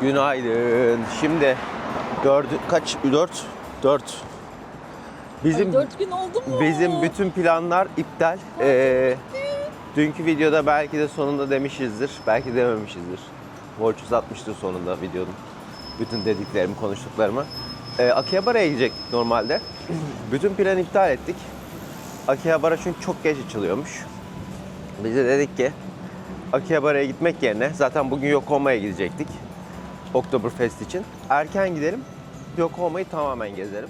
Günaydın. Şimdi dört kaç? Dört? Dört. Bizim Ay, dört gün oldu mu? bizim bütün planlar iptal. Ee, dünkü videoda belki de sonunda demişizdir. Belki dememişizdir. Borç uzatmıştır sonunda videonun. Bütün dediklerimi, konuştuklarımı. Ee, Akihabara'ya gidecek normalde. bütün planı iptal ettik. Akihabara çünkü çok geç açılıyormuş. Biz de dedik ki Akihabara'ya gitmek yerine zaten bugün Yokohama'ya gidecektik. Oktoberfest için. Erken gidelim. Yokohama'yı tamamen gezelim.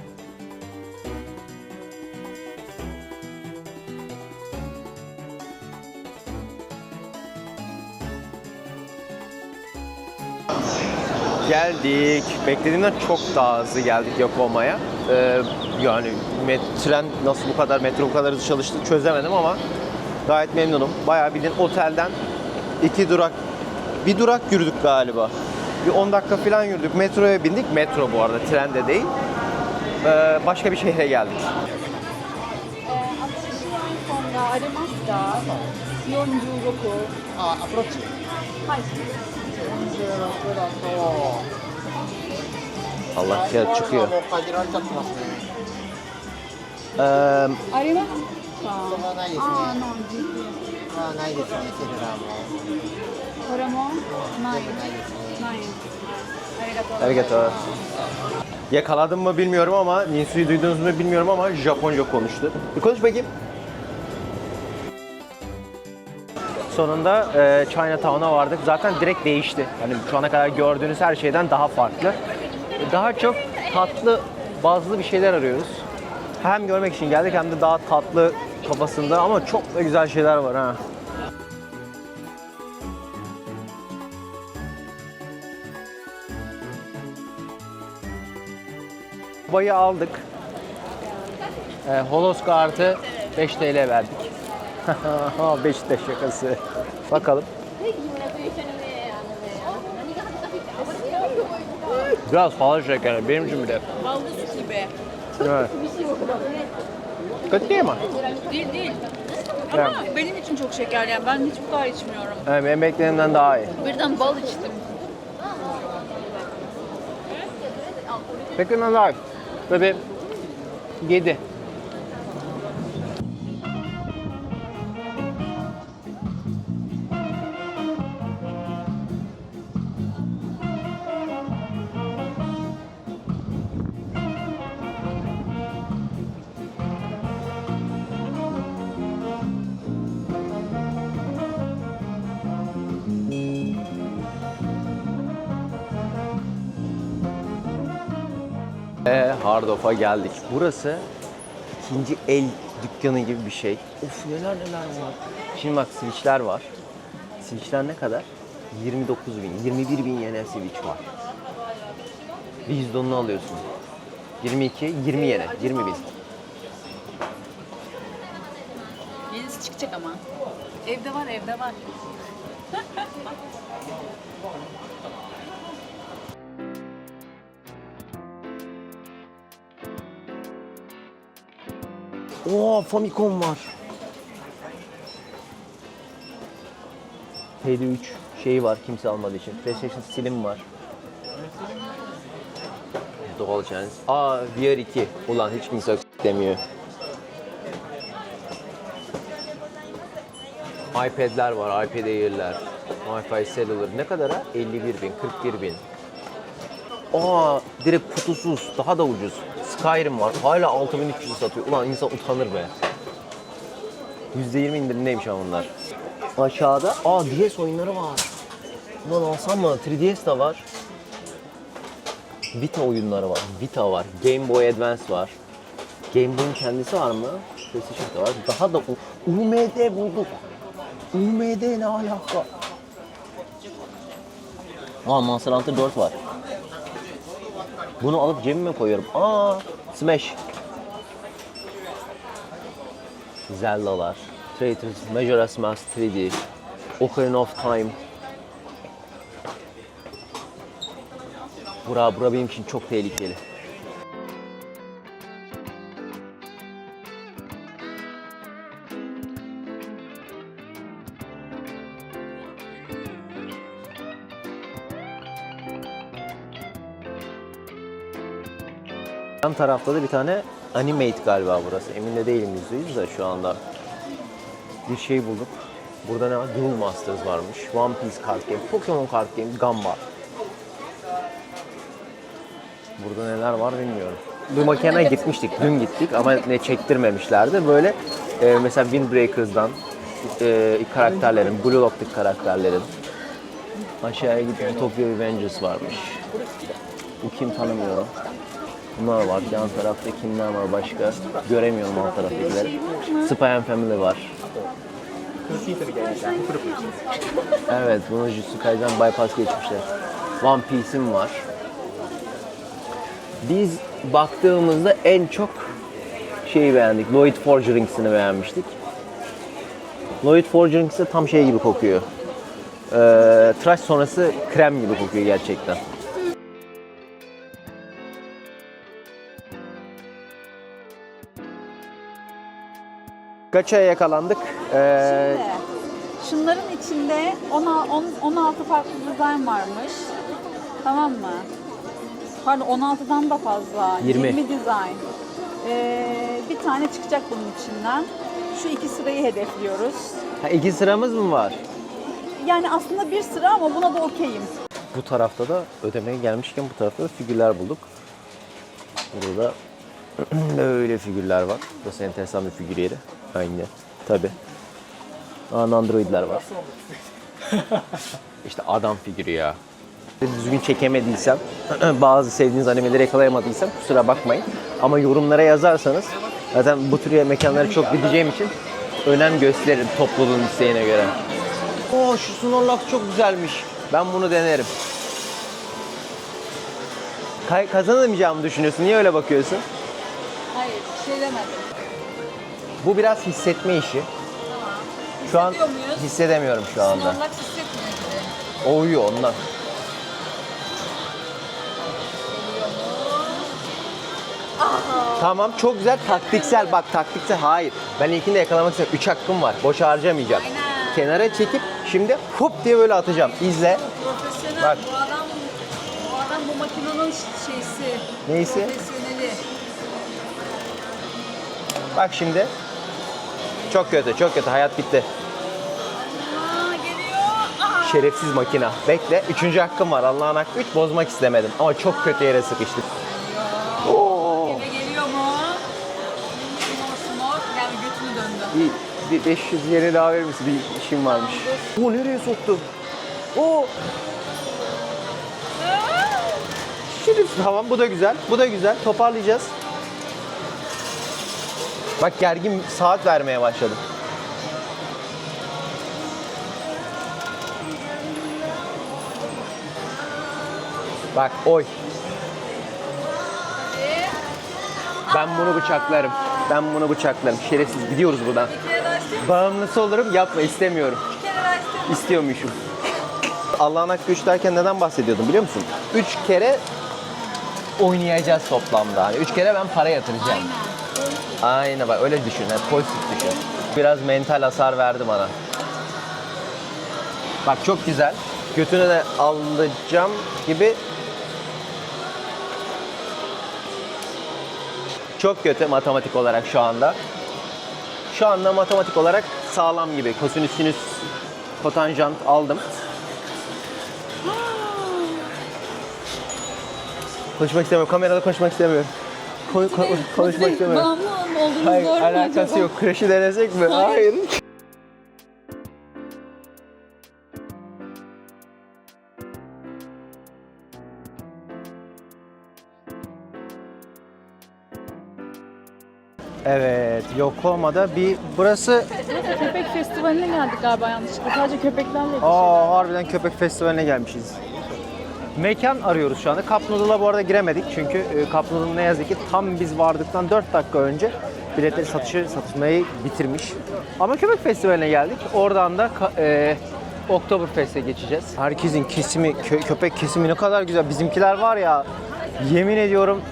Geldik. Beklediğimden çok daha hızlı geldik Yokohama'ya. Ee, yani met- tren nasıl bu kadar, metro bu kadar hızlı çalıştı çözemedim ama gayet memnunum. Bayağı bildiğin otelden iki durak, bir durak yürüdük galiba. Bir 10 dakika falan yürüdük. Metroya bindik. Metro bu arada, tren de değil. Ee, başka bir şehre geldik. 新しい iPhone がありますか46あ、アプローチ。はい46だと。 Allah ya çıkıyor. もう限られちゃってますね。 Ee, ありますかそれはないですね。あの GPS まあないですね、セルラーも。これもないないですね。 Arigato. Yakaladım mı bilmiyorum ama Ninsu'yu duydunuz mu bilmiyorum ama Japonca konuştu. Bir konuş bakayım. Sonunda e, Chinatown'a vardık. Zaten direkt değişti. Yani şu ana kadar gördüğünüz her şeyden daha farklı. Daha çok tatlı bazlı bir şeyler arıyoruz. Hem görmek için geldik hem de daha tatlı kafasında ama çok da güzel şeyler var ha. Bayı aldık. E, Holos kartı 5 TL verdik. 5 TL şakası. Bakalım. Biraz fazla şeker benim için bile. Baldız gibi. Evet. Kötü değil mi? Değil değil. Ama benim için çok şeker yani ben hiç bu kadar içmiyorum. Evet, benim beklediğimden daha iyi. Birden bal içtim. Beklediğimden daha iyi. Bir 7. Hardof'a geldik. Burası ikinci el dükkanı gibi bir şey. Of neler neler var. Şimdi bak switchler var. Switchler ne kadar? 29 bin, 21 bin yene switch var. Bir %10'unu alıyorsun. 22, 20 yene, 20 bin. Yenisi çıkacak ama. Evde var evde var. Oo Famicom var. PD3 şeyi var kimse almadığı için. PlayStation Slim var. Doğal Chance. Aa VR2. Ulan hiç kimse demiyor. iPad'ler var, iPad Air'ler, Wi-Fi Cellular. Ne kadar ha? 51 bin, 41 bin. Aa direkt kutusuz, daha da ucuz. Skyrim var, hala 6300 satıyor. Ulan insan utanır be. %20 indirimdeymiş ama bunlar. Aşağıda, aa DS oyunları var. Ulan alsam mı? 3DS de var. Vita oyunları var. Vita var. Game Boy Advance var. Game Boy'un kendisi var mı? PlayStation'da var. Daha da U- UMD bulduk. UMD ne alaka? Aa Monster Hunter 4 var. Bunu alıp cebime koyuyorum. Aa Smash. Zelda'lar. Traitors, Majora's Mask 3D. Ocarina of Time. Bura, bura benim için çok tehlikeli. Yan tarafta da bir tane Animate galiba burası. Emin de değilim %100 de şu anda. Bir şey bulduk. Burada ne var? Duel Masters varmış. One Piece Card Game, Pokemon Card Game, Gamba. Burada neler var bilmiyorum. Bu makineye gitmiştik, dün gittik ama ne çektirmemişlerdi. Böyle e, mesela Windbreakers'dan e, karakterlerin, Blue Lock'taki karakterlerin aşağıya gidip Utopia Avengers varmış. Bu kim tanımıyorum. Bunlar var. Yan tarafta kimler var başka? Göremiyorum alt taraftakileri. Spy and Family var. Evet, bunu Jujutsu Kaisen bypass geçmişler. One Piece'im var. Biz baktığımızda en çok şeyi beğendik. Lloyd Forgerings'ini beğenmiştik. Lloyd Forgerings de tam şey gibi kokuyor. Ee, tıraş sonrası krem gibi kokuyor gerçekten. Kaçaya yakalandık. Ee, Şimdi, şunların içinde 16 farklı dizayn varmış. Tamam mı? Pardon 16'dan da fazla. 20. dizayn. Ee, bir tane çıkacak bunun içinden. Şu iki sırayı hedefliyoruz. ha, iki sıramız mı var? Yani aslında bir sıra ama buna da okeyim. Bu tarafta da ödemeye gelmişken bu tarafta da figürler bulduk. Burada da böyle figürler var. Burası enteresan bir figür yeri. Aynı. Tabi. Androidler var. işte adam figürü ya. Düzgün çekemediysem, bazı sevdiğiniz animeleri yakalayamadıysam kusura bakmayın. Ama yorumlara yazarsanız zaten bu tür mekanlara çok gideceğim için önem gösteririm topluluğun isteğine göre. Oo şu Snorlax çok güzelmiş. Ben bunu denerim. Kay- kazanamayacağımı düşünüyorsun. Niye öyle bakıyorsun? Şey demedim. Bu biraz hissetme işi. Şu an Hissediyor muyuz? hissedemiyorum şu anda. Snorlax hissetmiyor gibi. O uyuyor ondan. Tamam çok güzel taktiksel bak taktiksel hayır ben ilkinde yakalamak istiyorum 3 hakkım var boş harcamayacağım Aynen. kenara çekip şimdi hop diye böyle atacağım izle Profesyonel Bak. bu adam bu adam bu makinenin şeysi. Neyse. Profesyoneli. Bak şimdi çok kötü çok kötü hayat bitti Aa geliyor. Aa. şerefsiz makina bekle üçüncü hakkım var Allah'ın hakkı 3 bozmak istemedim ama çok kötü yere sıkıştık Oo. Eve geliyor mu? Snor snor. Yani götünü döndü. Bir, bir 500 yeni daha verir misin? Bir işim varmış. O nereye soktu? O. Şerif. Tamam bu da güzel. Bu da güzel. Toparlayacağız. Bak gergin saat vermeye başladım. Bak oy. Ben bunu bıçaklarım. Ben bunu bıçaklarım. Şerefsiz gidiyoruz buradan. Bağımlısı olurum yapma istemiyorum. İstiyormuşum. Allah'ın hakkı 3 derken neden bahsediyordum biliyor musun? 3 kere oynayacağız toplamda. Hani 3 kere ben para yatıracağım. Aynen bak öyle düşün. Yani pozitif düşün. Biraz mental hasar verdi bana. Bak çok güzel. Götüne de alacağım gibi. Çok kötü matematik olarak şu anda. Şu anda matematik olarak sağlam gibi. Kosinüs sinüs kotanjant aldım. konuşmak istemiyorum. Kamerada konuşmak istemiyorum. Ko- ko- konuşmak istemiyorum. Bağımlı olduğumuz Hayır, doğru mu alakası acaba? yok. Crush'ı denesek mi? Hayır. Hayır. Evet, Yokohama'da bir burası Köpek festivaline geldik galiba yanlışlıkla. Sadece köpeklerle Aa harbiden köpek festivaline gelmişiz. Mekan arıyoruz şu anda. Cup Noodle'a bu arada giremedik çünkü e, Cup Noodle ne yazık ki tam biz vardıktan 4 dakika önce biletleri satışı satmayı bitirmiş. Ama köpek festivaline geldik. Oradan da e, Oktoberfest'e geçeceğiz. Herkesin kesimi, kö- köpek kesimi ne kadar güzel. Bizimkiler var ya yemin ediyorum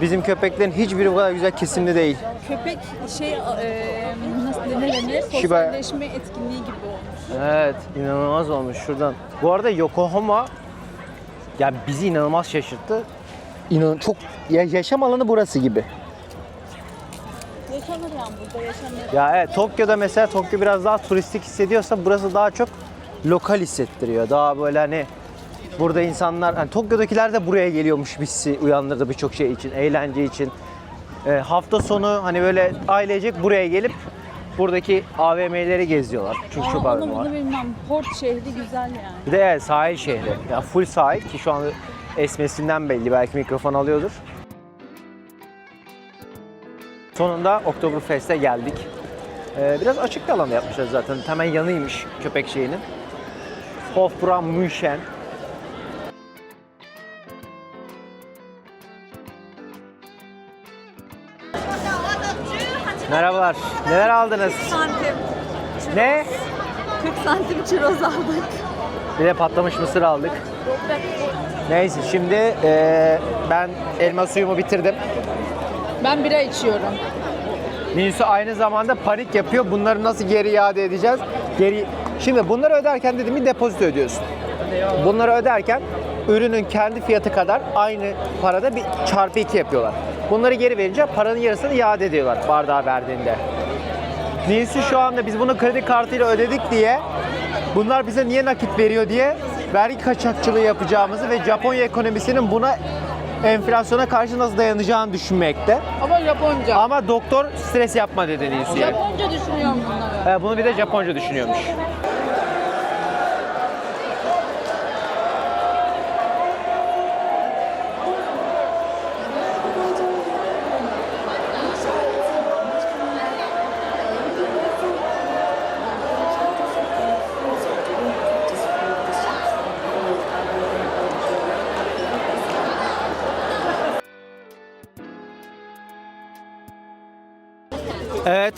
bizim köpeklerin hiçbiri bu kadar güzel kesimli değil. Köpek şey e, nasıl ne denir? Sosyalleşme etkinliği gibi olmuş. Evet, inanılmaz olmuş şuradan. Bu arada Yokohama ya bizi inanılmaz şaşırttı. inan çok ya yaşam alanı burası gibi. Yaşanır yani burada yaşanır. Ya evet Tokyo'da mesela Tokyo biraz daha turistik hissediyorsa burası daha çok lokal hissettiriyor. Daha böyle hani burada insanlar hani Tokyo'dakiler de buraya geliyormuş hissi uyandırdı birçok şey için, eğlence için. Ee, hafta sonu hani böyle ailecek buraya gelip buradaki AVM'leri geziyorlar. Çünkü çok Aa, AVM onu var. bunu bilmem. Port şehri güzel yani. Bir de evet, sahil şehri. Ya full sahil ki şu an esmesinden belli belki mikrofon alıyordur. Sonunda Oktoberfest'e geldik. Ee, biraz açık bir alanda yapmışlar zaten. Hemen yanıymış köpek şeyinin. Hofbräu München. Merhabalar. Neler aldınız? Santim. Ne? 40 santim çiroz aldık. Bir de patlamış mısır aldık. Neyse şimdi eee, ben elma suyumu bitirdim. Ben bira içiyorum. Nilsu aynı zamanda panik yapıyor. Bunları nasıl geri iade edeceğiz? Geri Şimdi bunları öderken dedim bir depozito ödüyorsun. Bunları öderken ürünün kendi fiyatı kadar aynı parada bir çarpı iki yapıyorlar. Bunları geri verince paranın yarısını iade ediyorlar bardağa verdiğinde. Nilsu şu anda biz bunu kredi kartıyla ödedik diye bunlar bize niye nakit veriyor diye vergi kaçakçılığı yapacağımızı ve Japonya ekonomisinin buna enflasyona karşı nasıl dayanacağını düşünmekte. Ama Japonca. Ama doktor stres yapma dedi Nilsu'ya. Japonca düşünüyorum bunları. Ee, bunu bir de Japonca düşünüyormuş.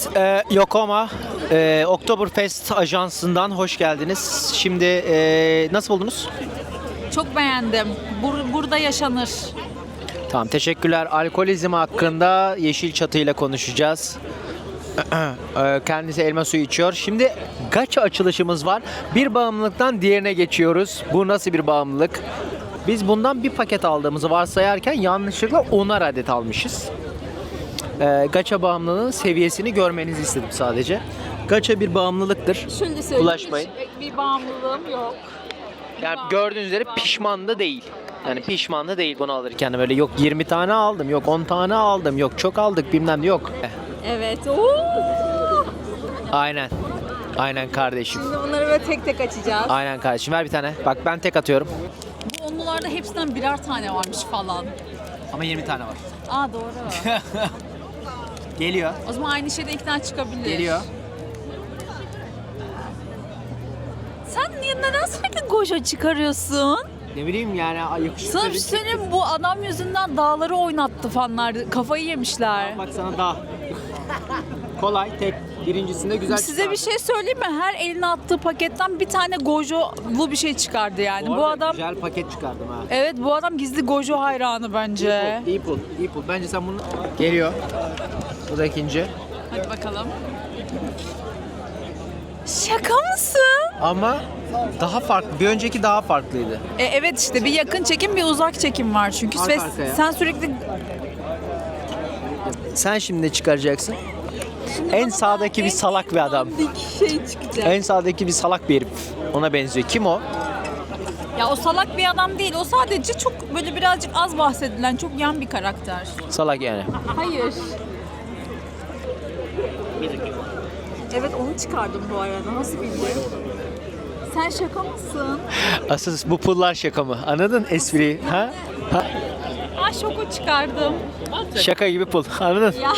Evet, e, Yokoma e, Oktoberfest ajansından hoş geldiniz. Şimdi e, nasıl buldunuz? Çok beğendim. Bur- burada yaşanır. Tamam, teşekkürler. Alkolizm hakkında Yeşil Çatı ile konuşacağız. E, Kendisi elma suyu içiyor. Şimdi gacha açılışımız var. Bir bağımlılıktan diğerine geçiyoruz. Bu nasıl bir bağımlılık? Biz bundan bir paket aldığımızı varsayarken yanlışlıkla 10'ar adet almışız. E, gacha bağımlılığının seviyesini görmenizi istedim sadece. Gacha bir bağımlılıktır. Şöyle söyleyeyim. Ulaşmayın. hiç Bir bağımlılığım yok. Yani gördüğünüz üzere pişman da değil. Yani pişman da değil bunu alırken böyle yok 20 tane aldım, yok 10 tane aldım, yok çok aldık bilmem ne yok. Evet. Oo. Aynen. Aynen kardeşim. Şimdi bunları böyle tek tek açacağız. Aynen kardeşim ver bir tane. Bak ben tek atıyorum. Bu onlularda hepsinden birer tane varmış falan. Ama 20 tane var. Aa doğru. Geliyor. o zaman aynı şeyden iki tane çıkabilir. Geliyor. Sen niye neden sürekli goja çıkarıyorsun? Ne bileyim yani yakışıklı. Şey söyleyeyim mi? bu adam yüzünden dağları oynattı fanlar. Kafayı yemişler. Bak sana daha. Kolay tek. Birincisinde güzel Size bir şey söyleyeyim mi? Her eline attığı paketten bir tane gojolu bir şey çıkardı yani. Bu, adam Güzel paket çıkardım ha. Evet bu adam gizli gojo hayranı bence. İyi pul, iyi pul. Bence sen bunu... Geliyor. Bu da ikinci. Hadi bakalım. Şaka mısın? Ama daha farklı. Bir önceki daha farklıydı. E, evet işte bir yakın çekim bir uzak çekim var çünkü Arka ve arkaya. sen sürekli Sen şimdi ne çıkaracaksın? En sağdaki bir salak bir adam. dik şey çıkacak. En sağdaki bir salak bir herif. Ona benziyor. Kim o? Ya o salak bir adam değil. O sadece çok böyle birazcık az bahsedilen çok yan bir karakter. Salak yani. Hayır. Evet onu çıkardım bu arada. Nasıl bildin? Sen şaka mısın? Asıl bu pullar şaka mı? Anladın espriyi? Ha? ha? Aa şoku çıkardım. Şaka gibi pul. Anladın? Ya.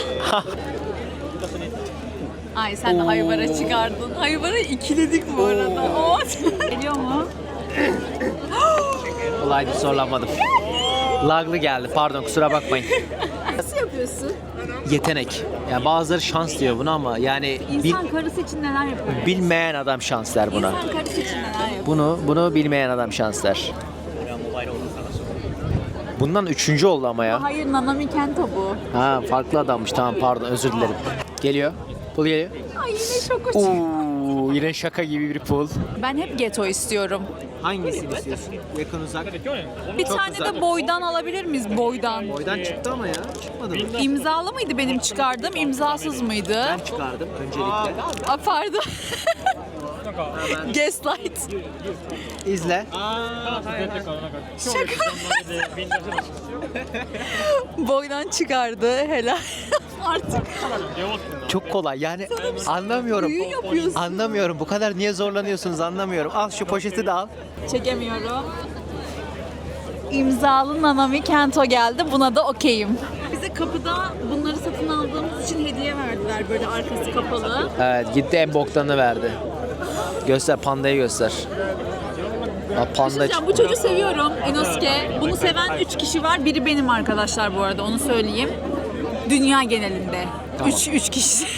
Ay sen de hayvara çıkardın. Hayvara ikiledik bu arada. Oo. Geliyor mu? Olaydı zorlanmadım. Laglı geldi. Pardon kusura bakmayın. Nasıl yapıyorsun? Yetenek. Yani bazıları şans diyor buna ama yani bil- İnsan karısı için neler yapıyor? bilmeyen adam şans der buna. İnsan karısı için neler yapıyor? Bunu bunu bilmeyen adam şans der. Bundan üçüncü oldu ama ya. Hayır Nanami Kento bu. Ha farklı adammış tamam pardon özür dilerim. Geliyor. Pul geliyor. Ay yine şoku çıktı. Oo, yine şaka gibi bir pool. Ben hep geto istiyorum. Hangisini istiyorsun? Yakın uzak. Bir Çok tane güzel. de boydan alabilir miyiz? Boydan. Boydan çıktı ama ya. Çıkmadı mı? İmzalı mıydı benim çıkardığım? imzasız mıydı? Ben çıkardım öncelikle. Aa, pardon. Gaslight. İzle. Boydan çıkardı. Helal. Artık Çok kolay yani anlamıyorum. büyü yapıyorsun. Anlamıyorum. Bu kadar niye zorlanıyorsunuz anlamıyorum. Al şu poşeti de al. Çekemiyorum. İmzalı Nanami Kento geldi. Buna da okeyim. Bize kapıda bunları satın aldığımız için hediye verdiler. Böyle arkası kapalı. Evet gitti en boktanı verdi. Göster pandayı göster. Ha, panda Hocam bu çocuğu seviyorum. Inosuke. Bunu seven 3 kişi var. Biri benim arkadaşlar bu arada. Onu söyleyeyim. Dünya genelinde. 3 3 kişi.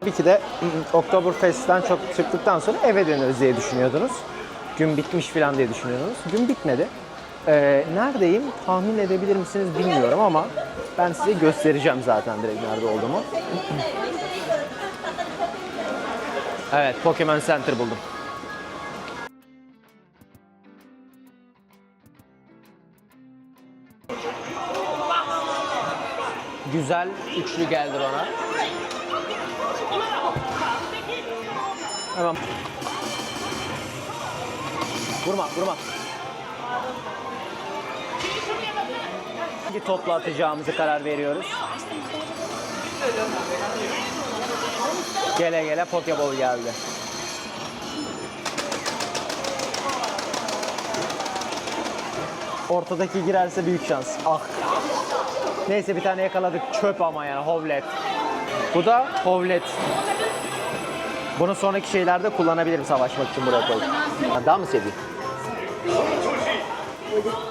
Tabii ki de Oktoberfest'ten çok çıktıktan sonra eve döneriz diye düşünüyordunuz. Gün bitmiş falan diye düşünüyordunuz. Gün bitmedi. Ee, neredeyim tahmin edebilir misiniz bilmiyorum ama ben size göstereceğim zaten direkt nerede olduğumu. evet Pokemon Center buldum. Güzel üçlü geldi bana. Hemen. Vurma, vurma. Hangi topla atacağımızı karar veriyoruz. Gele gele Pokeball geldi. Ortadaki girerse büyük şans. Ah. Neyse bir tane yakaladık. Çöp ama yani hovlet. Bu da hovlet. Bunu sonraki şeylerde kullanabilirim savaşmak için. Ha, Daha mı seveyim? Thank you.